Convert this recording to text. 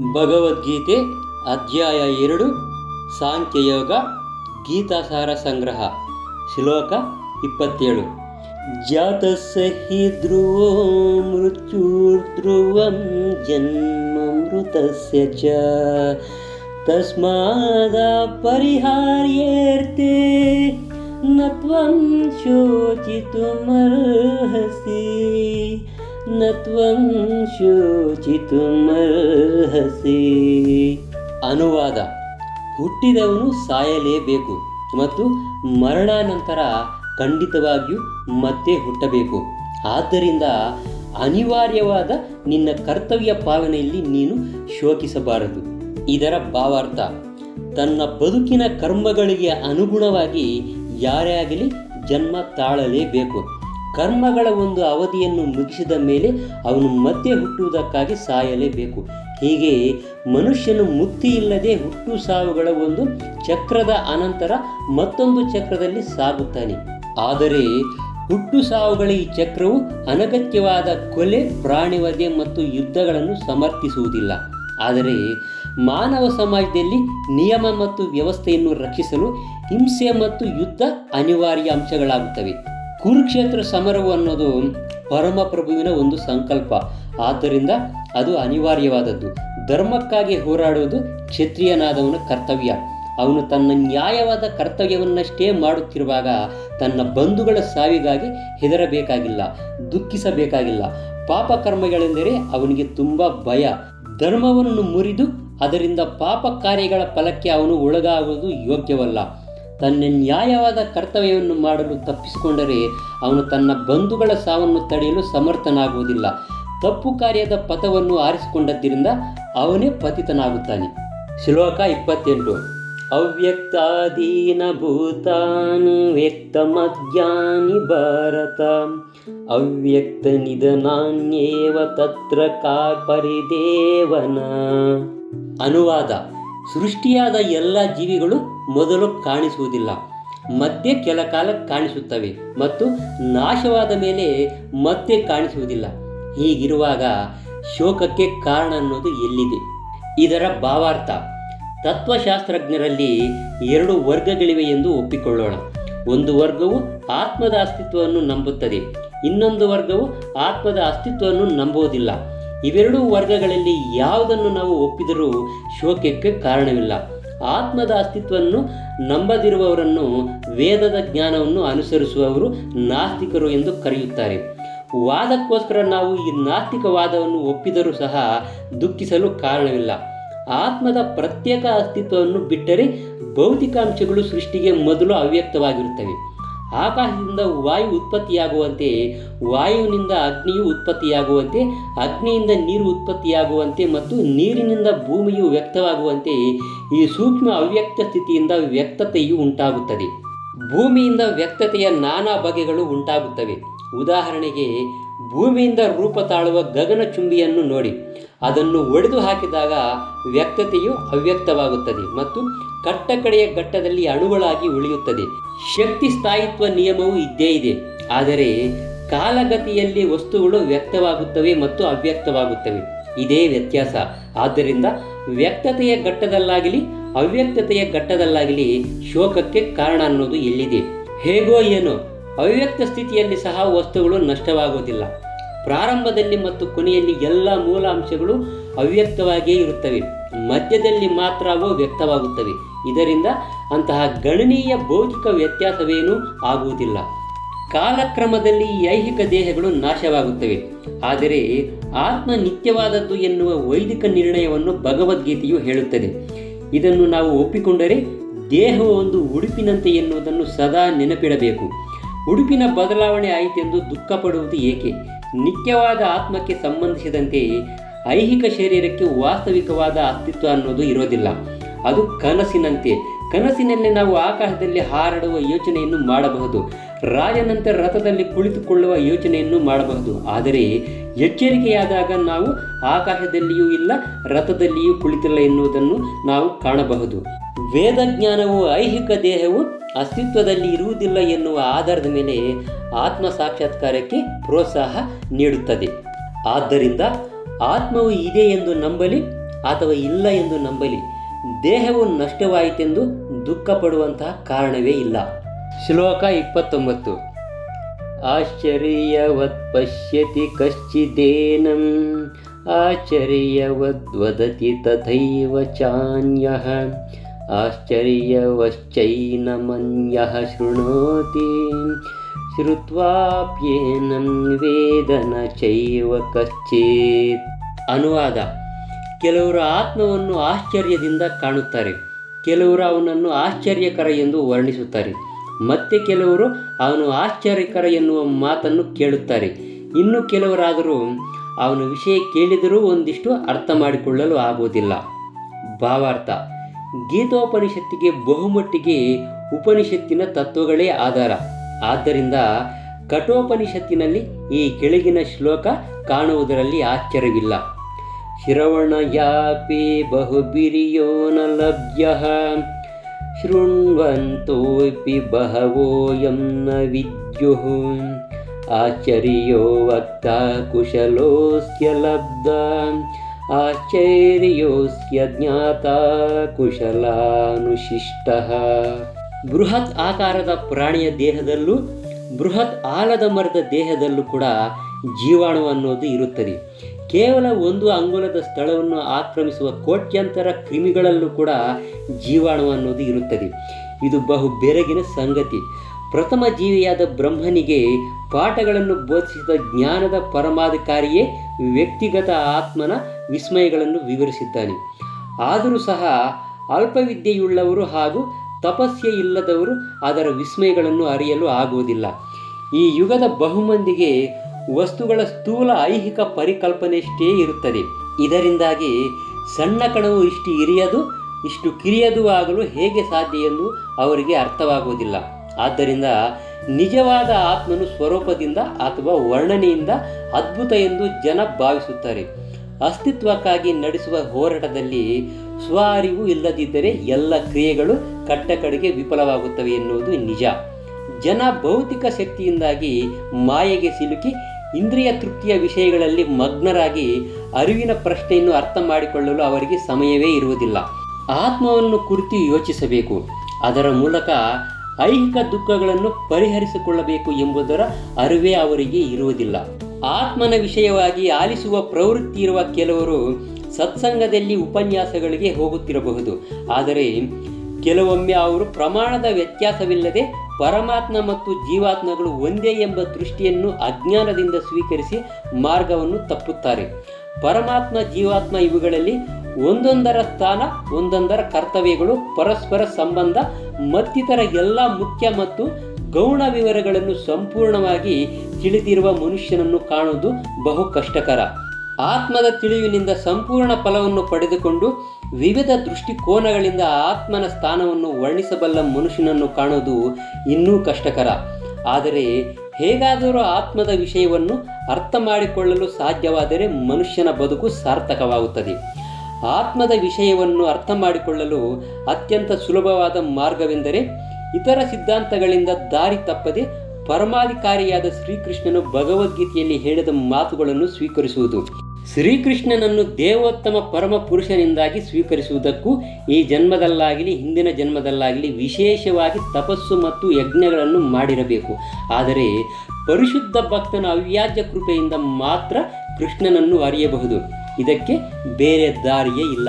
ಭಗವದ್ಗೀತೆ ಅಧ್ಯಾಯ ಎರಡು, ಸಾಂಖ್ಯಯೋಗ, ಗೀತಾಸಾರ ಸಂಗ್ರಹ, ಶ್ಲೋಕ ಇಪ್ಪತ್ತೇಳು. ಜಾತಸ್ಸ ಹಿ ಧ್ರುವೋ ಮೃತ್ಯುರ್ಧ್ರುವಂ ಜನ್ಮ ಮೃತಸ್ಯ ಚ. ತಸ್ಮಾದ ಪರಿಹಾರ್ಯೇರ್ತೆ ನ ತ್ವಂ ಶೋಚಿತುಮರ್ಹಸಿ. ನ ತ್ವಂ ಅನುವಾದ, ಹುಟ್ಟಿದವನು ಸಾಯಲೇಬೇಕು ಮತ್ತು ಮರಣಾನಂತರ ಖಂಡಿತವಾಗಿಯೂ ಮತ್ತೆ ಹುಟ್ಟಬೇಕು. ಆದ್ದರಿಂದ ಅನಿವಾರ್ಯವಾದ ನಿನ್ನ ಕರ್ತವ್ಯ ಪಾವನೆಯಲ್ಲಿ ನೀನು ಶೋಕಿಸಬಾರದು. ಇದರ ಭಾವಾರ್ಥ, ತನ್ನ ಬದುಕಿನ ಕರ್ಮಗಳಿಗೆ ಅನುಗುಣವಾಗಿ ಯಾರೇ ಆಗಲಿ ಜನ್ಮ ತಾಳಲೇಬೇಕು. ಕರ್ಮಗಳ ಒಂದು ಅವಧಿಯನ್ನು ಮುಗಿಸಿದ ಮೇಲೆ ಅವನು ಮತ್ತೆ ಹುಟ್ಟುವುದಕ್ಕಾಗಿ ಸಾಯಲೇಬೇಕು. ಹೀಗೆ ಮನುಷ್ಯನು ಮುಕ್ತಿ ಇಲ್ಲದೆ ಹುಟ್ಟು ಸಾವುಗಳ ಒಂದು ಚಕ್ರದ ಅನಂತರ ಮತ್ತೊಂದು ಚಕ್ರದಲ್ಲಿ ಸಾಗುತ್ತಾನೆ. ಆದರೆ ಹುಟ್ಟು ಸಾವುಗಳ ಈ ಚಕ್ರವು ಅನಗತ್ಯವಾದ ಕೊಲೆ, ಪ್ರಾಣಿವಧೆ ಮತ್ತು ಯುದ್ಧಗಳನ್ನು ಸಮರ್ಥಿಸುವುದಿಲ್ಲ. ಆದರೆ ಮಾನವ ಸಮಾಜದಲ್ಲಿ ನಿಯಮ ಮತ್ತು ವ್ಯವಸ್ಥೆಯನ್ನು ರಕ್ಷಿಸಲು ಹಿಂಸೆ ಮತ್ತು ಯುದ್ಧ ಅನಿವಾರ್ಯ ಅಂಶಗಳಾಗುತ್ತವೆ. ಕುರುಕ್ಷೇತ್ರ ಸಮರವು ಅನ್ನೋದು ಪರಮಪ್ರಭುವಿನ ಒಂದು ಸಂಕಲ್ಪ. ಆದ್ದರಿಂದ ಅದು ಅನಿವಾರ್ಯವಾದದ್ದು. ಧರ್ಮಕ್ಕಾಗಿ ಹೋರಾಡುವುದು ಕ್ಷತ್ರಿಯನಾದವನ ಕರ್ತವ್ಯ. ಅವನು ತನ್ನ ನ್ಯಾಯವಾದ ಕರ್ತವ್ಯವನ್ನಷ್ಟೇ ಮಾಡುತ್ತಿರುವಾಗ ತನ್ನ ಬಂಧುಗಳ ಸಾವಿಗಾಗಿ ಹೆದರಬೇಕಾಗಿಲ್ಲ, ದುಃಖಿಸಬೇಕಾಗಿಲ್ಲ. ಪಾಪ ಕರ್ಮಗಳೆಂದರೆ ಅವನಿಗೆ ತುಂಬ ಭಯ. ಧರ್ಮವನ್ನು ಮುರಿದು ಅದರಿಂದ ಪಾಪ ಕಾರ್ಯಗಳ ಫಲಕ್ಕೆ ಅವನು ಒಳಗಾಗುವುದು ಯೋಗ್ಯವಲ್ಲ. ತನ್ನ ನ್ಯಾಯವಾದ ಕರ್ತವ್ಯವನ್ನು ಮಾಡಲು ತಪ್ಪಿಸಿಕೊಂಡರೆ ಅವನು ತನ್ನ ಬಂಧುಗಳ ಸಾವನ್ನು ತಡೆಯಲು ಸಮರ್ಥನಾಗುವುದಿಲ್ಲ. ತಪ್ಪು ಕಾರ್ಯದ ಪಥವನ್ನು ಆರಿಸಿಕೊಂಡದ್ದರಿಂದ ಅವನೇ ಪತಿತನಾಗುತ್ತಾನೆ. ಶ್ಲೋಕ ಇಪ್ಪತ್ತೆಂಟು. ಅವ್ಯಕ್ತಾಧೀನ ಭೂತಾನಿ ವ್ಯಕ್ತಮಜ್ಞಾನಿ ಭಾರತ. ಅವ್ಯಕ್ತ ನಿಧನಾನ್ಯೇವ ತತ್ರ ಕಾ ಪರಿದೇವನ. ಅನುವಾದ. ಸೃಷ್ಟಿಯಾದ ಎಲ್ಲ ಜೀವಿಗಳು ಮೊದಲು ಕಾಣಿಸುವುದಿಲ್ಲ, ಮತ್ತೆ ಕೆಲ ಕಾಲ ಕಾಣಿಸುತ್ತವೆ ಮತ್ತು ನಾಶವಾದ ಮೇಲೆ ಮತ್ತೆ ಕಾಣಿಸುವುದಿಲ್ಲ. ಹೀಗಿರುವಾಗ ಶೋಕಕ್ಕೆ ಕಾರಣ ಅನ್ನೋದು ಎಲ್ಲಿದೆ? ಇದರ ಭಾವಾರ್ಥ, ತತ್ವಶಾಸ್ತ್ರಜ್ಞರಲ್ಲಿ ಎರಡು ವರ್ಗಗಳಿವೆ ಎಂದು ಒಪ್ಪಿಕೊಳ್ಳೋಣ. ಒಂದು ವರ್ಗವು ಆತ್ಮದ ಅಸ್ತಿತ್ವವನ್ನು ನಂಬುತ್ತದೆ, ಇನ್ನೊಂದು ವರ್ಗವು ಆತ್ಮದ ಅಸ್ತಿತ್ವವನ್ನು ನಂಬುವುದಿಲ್ಲ. ಇವೆರಡೂ ವರ್ಗಗಳಲ್ಲಿ ಯಾವುದನ್ನು ನಾವು ಒಪ್ಪಿದರೂ ಶೋಕಕ್ಕೆ ಕಾರಣವಿಲ್ಲ. ಆತ್ಮದ ಅಸ್ತಿತ್ವವನ್ನು ನಂಬದಿರುವವರನ್ನು ವೇದದ ಜ್ಞಾನವನ್ನು ಅನುಸರಿಸುವವರು ನಾಸ್ತಿಕರು ಎಂದು ಕರೆಯುತ್ತಾರೆ. ವಾದಕ್ಕೋಸ್ಕರ ನಾವು ಈ ನಾಸ್ತಿಕವಾದವನ್ನು ಒಪ್ಪಿದರೂ ಸಹ ದುಃಖಿಸಲು ಕಾರಣವಿಲ್ಲ. ಆತ್ಮದ ಪ್ರತ್ಯೇಕ ಅಸ್ತಿತ್ವವನ್ನು ಬಿಟ್ಟರೆ ಭೌತಿಕಾಂಶಗಳು ಸೃಷ್ಟಿಗೆ ಮೊದಲು ಅವ್ಯಕ್ತವಾಗಿರುತ್ತವೆ. ಆಕಾಶದಿಂದ ವಾಯು ಉತ್ಪತ್ತಿಯಾಗುವಂತೆ, ವಾಯುವಿನಿಂದ ಅಗ್ನಿಯು ಉತ್ಪತ್ತಿಯಾಗುವಂತೆ, ಅಗ್ನಿಯಿಂದ ನೀರು ಉತ್ಪತ್ತಿಯಾಗುವಂತೆ ಮತ್ತು ನೀರಿನಿಂದ ಭೂಮಿಯು ವ್ಯಕ್ತವಾಗುವಂತೆ ಈ ಸೂಕ್ಷ್ಮ ಅವ್ಯಕ್ತ ಸ್ಥಿತಿಯಿಂದ ವ್ಯಕ್ತತೆಯು ಉಂಟಾಗುತ್ತದೆ. ಭೂಮಿಯಿಂದ ವ್ಯಕ್ತತೆಯ ನಾನಾ ಬಗೆಗಳು ಉಂಟಾಗುತ್ತವೆ. ಉದಾಹರಣೆಗೆ, ಭೂಮಿಯಿಂದ ರೂಪ ತಾಳುವ ಗಗನಚುಂಬಿಯನ್ನು ನೋಡಿ. ಅದನ್ನು ಒಡೆದು ಹಾಕಿದಾಗ ವ್ಯಕ್ತತೆಯು ಅವ್ಯಕ್ತವಾಗುತ್ತದೆ ಮತ್ತು ಕಟ್ಟಕಡೆಯ ಘಟ್ಟದಲ್ಲಿ ಅಣುಗಳಾಗಿ ಉಳಿಯುತ್ತದೆ. ಶಕ್ತಿ ಸ್ಥಾಯಿತ್ವ ನಿಯಮವು ಇದ್ದೇ ಇದೆ. ಆದರೆ ಕಾಲಗತಿಯಲ್ಲಿ ವಸ್ತುಗಳು ವ್ಯಕ್ತವಾಗುತ್ತವೆ ಮತ್ತು ಅವ್ಯಕ್ತವಾಗುತ್ತವೆ. ಇದೇ ವ್ಯತ್ಯಾಸ. ಆದ್ದರಿಂದ ವ್ಯಕ್ತತೆಯ ಘಟ್ಟದಲ್ಲಾಗಲಿ ಅವ್ಯಕ್ತತೆಯ ಘಟ್ಟದಲ್ಲಾಗಲಿ ಶೋಕಕ್ಕೆ ಕಾರಣ ಅನ್ನೋದು ಎಲ್ಲಿದೆ ಹೇಗೋ ಏನೋ, ಅವ್ಯಕ್ತ ಸ್ಥಿತಿಯಲ್ಲಿ ಸಹ ವಸ್ತುಗಳು ನಷ್ಟವಾಗುವುದಿಲ್ಲ. ಪ್ರಾರಂಭದಲ್ಲಿ ಮತ್ತು ಕೊನೆಯಲ್ಲಿ ಎಲ್ಲ ಮೂಲ ಅಂಶಗಳು ಅವ್ಯಕ್ತವಾಗಿಯೇ ಇರುತ್ತವೆ. ಮಧ್ಯದಲ್ಲಿ ಮಾತ್ರ ಅವು ವ್ಯಕ್ತವಾಗುತ್ತವೆ. ಇದರಿಂದ ಅಂತಹ ಗಣನೀಯ ಭೌತಿಕ ವ್ಯತ್ಯಾಸವೇನೂ ಆಗುವುದಿಲ್ಲ. ಕಾಲಕ್ರಮದಲ್ಲಿ ಐಹಿಕ ದೇಹಗಳು ನಾಶವಾಗುತ್ತವೆ. ಆದರೆ ಆತ್ಮ ನಿತ್ಯವಾದದ್ದು ಎನ್ನುವ ವೈದಿಕ ನಿರ್ಣಯವನ್ನು ಭಗವದ್ಗೀತೆಯು ಹೇಳುತ್ತದೆ. ಇದನ್ನು ನಾವು ಒಪ್ಪಿಕೊಂಡರೆ ದೇಹವು ಒಂದು ಉಡುಪಿನಂತೆ ಎನ್ನುವುದನ್ನು ಸದಾ ನೆನಪಿಡಬೇಕು. ಉಡುಪಿನ ಬದಲಾವಣೆ ಆಯಿತೆಂದು ದುಃಖ ಪಡುವುದು ಏಕೆ? ನಿತ್ಯವಾದ ಆತ್ಮಕ್ಕೆ ಸಂಬಂಧಿಸಿದಂತೆ ಐಹಿಕ ಶರೀರಕ್ಕೆ ವಾಸ್ತವಿಕವಾದ ಅಸ್ತಿತ್ವ ಅನ್ನೋದು ಇರೋದಿಲ್ಲ. ಅದು ಕನಸಿನಂತೆ. ಕನಸಿನಲ್ಲಿ ನಾವು ಆಕಾಶದಲ್ಲಿ ಹಾರಾಡುವ ಯೋಚನೆಯನ್ನು ಮಾಡಬಹುದು. ರಾಜನಂತೆ ರಥದಲ್ಲಿ ಕುಳಿತುಕೊಳ್ಳುವ ಯೋಚನೆಯನ್ನು ಮಾಡಬಹುದು. ಆದರೆ ಎಚ್ಚರಿಕೆಯಾದಾಗ ನಾವು ಆಕಾಶದಲ್ಲಿಯೂ ಇಲ್ಲ, ರಥದಲ್ಲಿಯೂ ಕುಳಿತಿಲ್ಲ ಎನ್ನುವುದನ್ನು ನಾವು ಕಾಣಬಹುದು. ವೇದಜ್ಞಾನವು ಐಹಿಕ ದೇಹವು ಅಸ್ತಿತ್ವದಲ್ಲಿ ಇರುವುದಿಲ್ಲ ಎನ್ನುವ ಆಧಾರದ ಮೇಲೆ ಆತ್ಮ ಸಾಕ್ಷಾತ್ಕಾರಕ್ಕೆ ಪ್ರೋತ್ಸಾಹ ನೀಡುತ್ತದೆ. ಆದ್ದರಿಂದ ಆತ್ಮವು ಇದೆ ಎಂದು ನಂಬಲಿ ಅಥವಾ ಇಲ್ಲ ಎಂದು ನಂಬಲಿ ದೇಹವು ನಷ್ಟವಾಯಿತೆಂದು ದುಃಖ ಪಡುವಂತಹ ಕಾರಣವೇ ಇಲ್ಲ. ಶ್ಲೋಕ ಇಪ್ಪತ್ತೊಂಬತ್ತು. ಆಶ್ಚರ್ಯವತ್ ಪಶ್ಯತಿ ಕಶ್ಚಿದೇನಂ ಆಶ್ಚರ್ಯವದ್ವದತಿ ತಥೈವ ಚಾನ್ಯಃ. ಆಶ್ಚರ್ಯವಶ್ಚೈನಮನ್ಯಃ ಶೃಣೋತಿ ಶ್ರುತ್ವಾಪ್ಯೇನಂ ವೇದನ ಚೈವ ಕಶ್ಚಿತ್ ಅನುವಾದ ಕೆಲವರು ಆತ್ಮವನ್ನು ಆಶ್ಚರ್ಯದಿಂದ ಕಾಣುತ್ತಾರೆ. ಕೆಲವರು ಅವನನ್ನು ಆಶ್ಚರ್ಯಕರ ಎಂದು ವರ್ಣಿಸುತ್ತಾರೆ. ಮತ್ತೆ ಕೆಲವರು ಅವನು ಆಶ್ಚರ್ಯಕರ ಎನ್ನುವ ಮಾತನ್ನು ಕೇಳುತ್ತಾರೆ. ಇನ್ನು ಕೆಲವರಾದರೂ ಅವನ ವಿಷಯ ಕೇಳಿದರೂ ಒಂದಿಷ್ಟು ಅರ್ಥ ಮಾಡಿಕೊಳ್ಳಲು ಆಗುವುದಿಲ್ಲ. ಭಾವಾರ್ಥ. ಗೀತೋಪನಿಷತ್ತಿಗೆ ಬಹುಮಟ್ಟಿಗೆ ಉಪನಿಷತ್ತಿನ ತತ್ವಗಳೇ ಆಧಾರ. ಆದ್ದರಿಂದ ಕಠೋಪನಿಷತ್ತಿನಲ್ಲಿ ಈ ಕೆಳಗಿನ ಶ್ಲೋಕ ಕಾಣುವುದರಲ್ಲಿ ಆಶ್ಚರ್ಯವಿಲ್ಲ. ಶ್ರವಣಯಾಪಿ ಬಹುಬಿರಿಯೋ ನ ಲಭ್ಯ, ಶೃಣ್ವಂತೋಪಿ ಬಹವೋಯಂ ನ ವಿದ್ಯುಃ, ಆಶ್ಚರ್ಯೋ ವಕ್ತ ಕುಶಲೋಸ್ಯ ಲಬ್ಧ ಆಶ್ಚರ್ಯೋಸ್ಯ ಜ್ಞಾತ ಕುಶಲಾನುಶಿಷ್ಟ. ಬೃಹತ್ ಆಕಾರದ ಪ್ರಾಣಿಯ ದೇಹದಲ್ಲೂ ಬೃಹತ್ ಆಲದ ಮರದ ದೇಹದಲ್ಲೂ ಕೂಡ ಜೀವಾಣು ಅನ್ನೋದು ಇರುತ್ತದೆ. ಕೇವಲ ಒಂದು ಅಂಗುಲದ ಸ್ಥಳವನ್ನು ಆಕ್ರಮಿಸುವ ಕೋಟ್ಯಂತರ ಕ್ರಿಮಿಗಳಲ್ಲೂ ಕೂಡ ಜೀವಾಣು ಅನ್ನೋದು ಇರುತ್ತದೆ. ಇದು ಬಹು ಬೆರಗಿನ ಸಂಗತಿ. ಪ್ರಥಮ ಜೀವಿಯಾದ ಬ್ರಹ್ಮನಿಗೆ ಪಾಠಗಳನ್ನು ಬೋಧಿಸಿದ ಜ್ಞಾನದ ಪರಮಾಧಿಕಾರಿಯೇ ವ್ಯಕ್ತಿಗತ ಆತ್ಮನ ವಿಸ್ಮಯಗಳನ್ನು ವಿವರಿಸಿದ್ದಾನೆ. ಆದರೂ ಸಹ ಅಲ್ಪವಿದ್ಯೆಯುಳ್ಳವರು ಹಾಗೂ ತಪಸ್ಯೆ ಇಲ್ಲದವರು ಅದರ ವಿಸ್ಮಯಗಳನ್ನು ಅರಿಯಲು ಆಗುವುದಿಲ್ಲ. ಈ ಯುಗದ ಬಹುಮಂದಿಗೆ ವಸ್ತುಗಳ ಸ್ಥೂಲ ಐಹಿಕ ಪರಿಕಲ್ಪನೆಯಷ್ಟೇ ಇರುತ್ತದೆ. ಇದರಿಂದಾಗಿ ಸಣ್ಣ ಕಣವು ಇಷ್ಟು ಇರಿಯದು, ಇಷ್ಟು ಕಿರಿಯದು ಆಗಲು ಹೇಗೆ ಸಾಧ್ಯ ಎಂದು ಅವರಿಗೆ ಅರ್ಥವಾಗುವುದಿಲ್ಲ. ಆದ್ದರಿಂದ ನಿಜವಾದ ಆತ್ಮನು ಸ್ವರೂಪದಿಂದ ಅಥವಾ ವರ್ಣನೆಯಿಂದ ಅದ್ಭುತ ಎಂದು ಜನ ಭಾವಿಸುತ್ತಾರೆ. ಅಸ್ತಿತ್ವಕ್ಕಾಗಿ ನಡೆಸುವ ಹೋರಾಟದಲ್ಲಿ ಸ್ವ ಅರಿವು ಇಲ್ಲದಿದ್ದರೆ ಎಲ್ಲ ಕ್ರಿಯೆಗಳು ಕಟ್ಟಕಡೆಗೆ ವಿಫಲವಾಗುತ್ತವೆ ಎನ್ನುವುದು ನಿಜ. ಜನ ಭೌತಿಕ ಶಕ್ತಿಯಿಂದಾಗಿ ಮಾಯೆಗೆ ಸಿಲುಕಿ ಇಂದ್ರಿಯ ತೃಪ್ತಿಯ ವಿಷಯಗಳಲ್ಲಿ ಮಗ್ನರಾಗಿ ಅರಿವಿನ ಪ್ರಶ್ನೆಯನ್ನು ಅರ್ಥ ಮಾಡಿಕೊಳ್ಳಲು ಅವರಿಗೆ ಸಮಯವೇ ಇರುವುದಿಲ್ಲ. ಆತ್ಮವನ್ನು ಕುರಿತು ಯೋಚಿಸಬೇಕು. ಅದರ ಮೂಲಕ ಐಹಿಕ ದುಃಖಗಳನ್ನು ಪರಿಹರಿಸಿಕೊಳ್ಳಬೇಕು ಎಂಬುದರ ಅರಿವೇ ಅವರಿಗೆ ಇರುವುದಿಲ್ಲ. ಆತ್ಮನ ವಿಷಯವಾಗಿ ಆಲಿಸುವ ಪ್ರವೃತ್ತಿ ಇರುವ ಕೆಲವರು ಸತ್ಸಂಗದಲ್ಲಿ ಉಪನ್ಯಾಸಗಳಿಗೆ ಹೋಗುತ್ತಿರಬಹುದು. ಆದರೆ ಕೆಲವೊಮ್ಮೆ ಅವರು ಪ್ರಮಾಣದ ವ್ಯತ್ಯಾಸವಿಲ್ಲದೆ ಪರಮಾತ್ಮ ಮತ್ತು ಜೀವಾತ್ಮಗಳು ಒಂದೇ ಎಂಬ ದೃಷ್ಟಿಯನ್ನು ಅಜ್ಞಾನದಿಂದ ಸ್ವೀಕರಿಸಿ ಮಾರ್ಗವನ್ನು ತಪ್ಪುತ್ತಾರೆ. ಪರಮಾತ್ಮ, ಜೀವಾತ್ಮ ಇವುಗಳಲ್ಲಿ ಒಂದೊಂದರ ಸ್ಥಾನ, ಒಂದೊಂದರ ಕರ್ತವ್ಯಗಳು, ಪರಸ್ಪರ ಸಂಬಂಧ ಮತ್ತಿತರ ಎಲ್ಲ ಮುಖ್ಯ ಮತ್ತು ಗೌಣ ವಿವರಗಳನ್ನು ಸಂಪೂರ್ಣವಾಗಿ ತಿಳಿದಿರುವ ಮನುಷ್ಯನನ್ನು ಕಾಣುವುದು ಬಹು ಕಷ್ಟಕರ. ಆತ್ಮದ ತಿಳಿವಿನಿಂದ ಸಂಪೂರ್ಣ ಫಲವನ್ನು ಪಡೆದುಕೊಂಡು ವಿವಿಧ ದೃಷ್ಟಿಕೋನಗಳಿಂದ ಆತ್ಮನ ಸ್ಥಾನವನ್ನು ವರ್ಣಿಸಬಲ್ಲ ಮನುಷ್ಯನನ್ನು ಕಾಣುವುದು ಇನ್ನೂ ಕಷ್ಟಕರ. ಆದರೆ ಹೇಗಾದರೂ ಆತ್ಮದ ವಿಷಯವನ್ನು ಅರ್ಥ ಮಾಡಿಕೊಳ್ಳಲು ಸಾಧ್ಯವಾದರೆ ಮನುಷ್ಯನ ಬದುಕು ಸಾರ್ಥಕವಾಗುತ್ತದೆ. ಆತ್ಮದ ವಿಷಯವನ್ನು ಅರ್ಥ ಮಾಡಿಕೊಳ್ಳಲು ಅತ್ಯಂತ ಸುಲಭವಾದ ಮಾರ್ಗವೆಂದರೆ ಇತರ ಸಿದ್ಧಾಂತಗಳಿಂದ ದಾರಿ ತಪ್ಪದೆ ಪರಮಾಧಿಕಾರಿಯಾದ ಶ್ರೀಕೃಷ್ಣನು ಭಗವದ್ಗೀತೆಯಲ್ಲಿ ಹೇಳಿದ ಮಾತುಗಳನ್ನು ಸ್ವೀಕರಿಸುವುದು. ಶ್ರೀಕೃಷ್ಣನನ್ನು ದೇವೋತ್ತಮ ಪರಮ ಪುರುಷನಿಂದಾಗಿ ಸ್ವೀಕರಿಸುವುದಕ್ಕೂ ಈ ಜನ್ಮದಲ್ಲಾಗಲಿ, ಹಿಂದಿನ ಜನ್ಮದಲ್ಲಾಗಲಿ ವಿಶೇಷವಾಗಿ ತಪಸ್ಸು ಮತ್ತು ಯಜ್ಞಗಳನ್ನು ಮಾಡಿರಬೇಕು. ಆದರೆ ಪರಿಶುದ್ಧ ಭಕ್ತನ ಅವ್ಯಾಜ್ಯ ಕೃಪೆಯಿಂದ ಮಾತ್ರ ಕೃಷ್ಣನನ್ನು ಅರಿಯಬಹುದು. ಇದಕ್ಕೆ ಬೇರೆ ದಾರಿಯೇ ಇಲ್ಲ.